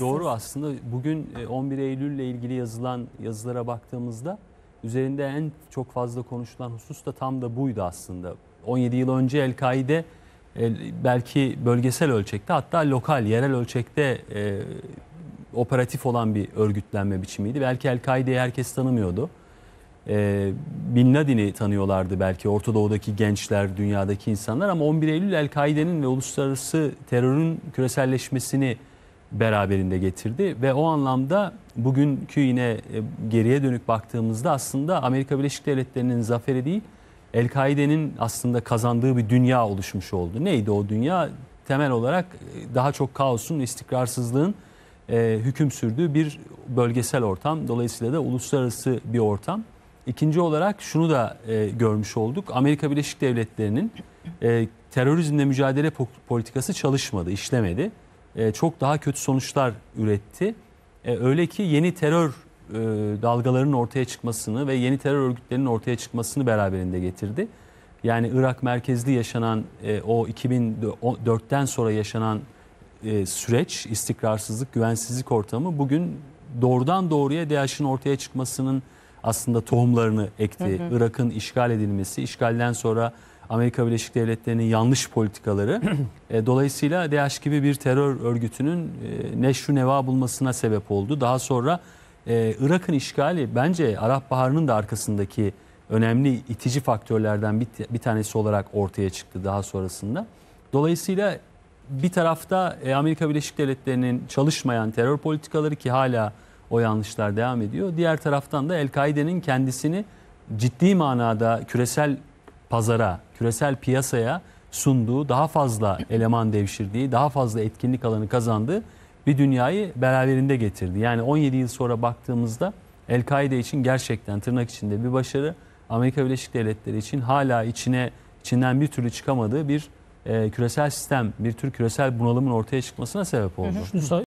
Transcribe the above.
Doğru aslında bugün e, 11 Eylül ile ilgili yazılan yazılara baktığımızda üzerinde en çok fazla konuşulan husus da tam da buydu aslında. 17 yıl önce El-Kaide e, belki bölgesel ölçekte hatta lokal, yerel ölçekte e, operatif olan bir örgütlenme biçimiydi. Belki El-Kaide'yi herkes tanımıyordu. E, Bin Laden'i tanıyorlardı belki Orta Doğu'daki gençler, dünyadaki insanlar ama 11 Eylül El-Kaide'nin ve uluslararası terörün küreselleşmesini beraberinde getirdi ve o anlamda bugünkü yine e, geriye dönük baktığımızda aslında Amerika Birleşik Devletleri'nin zaferi değil El-Kaide'nin aslında kazandığı bir dünya oluşmuş oldu. Neydi o dünya? Temel olarak e, daha çok kaosun, istikrarsızlığın e, hüküm sürdüğü bir bölgesel ortam. Dolayısıyla da uluslararası bir ortam. İkinci olarak şunu da e, görmüş olduk. Amerika Birleşik Devletleri'nin e, terörizmle mücadele po- politikası çalışmadı, işlemedi. E, çok daha kötü sonuçlar üretti. E, öyle ki yeni terör e, dalgalarının ortaya çıkmasını ve yeni terör örgütlerinin ortaya çıkmasını beraberinde getirdi. Yani Irak merkezli yaşanan e, o 2004'ten sonra yaşanan e, süreç, istikrarsızlık, güvensizlik ortamı bugün doğrudan doğruya DAEŞ'in ortaya çıkmasının aslında tohumlarını ekti. Irak'ın işgal edilmesi, işgalden sonra Amerika Birleşik Devletleri'nin yanlış politikaları e, dolayısıyla DAEŞ gibi bir terör örgütünün e, neşru neva bulmasına sebep oldu. Daha sonra e, Irak'ın işgali bence Arap Baharı'nın da arkasındaki önemli itici faktörlerden bir, bir tanesi olarak ortaya çıktı daha sonrasında. Dolayısıyla bir tarafta e, Amerika Birleşik Devletleri'nin çalışmayan terör politikaları ki hala o yanlışlar devam ediyor. Diğer taraftan da El-Kaide'nin kendisini ciddi manada küresel pazara, küresel piyasaya sunduğu, daha fazla eleman devşirdiği, daha fazla etkinlik alanı kazandığı bir dünyayı beraberinde getirdi. Yani 17 yıl sonra baktığımızda El-Kaide için gerçekten tırnak içinde bir başarı, Amerika Birleşik Devletleri için hala içine içinden bir türlü çıkamadığı bir e, küresel sistem, bir tür küresel bunalımın ortaya çıkmasına sebep oldu.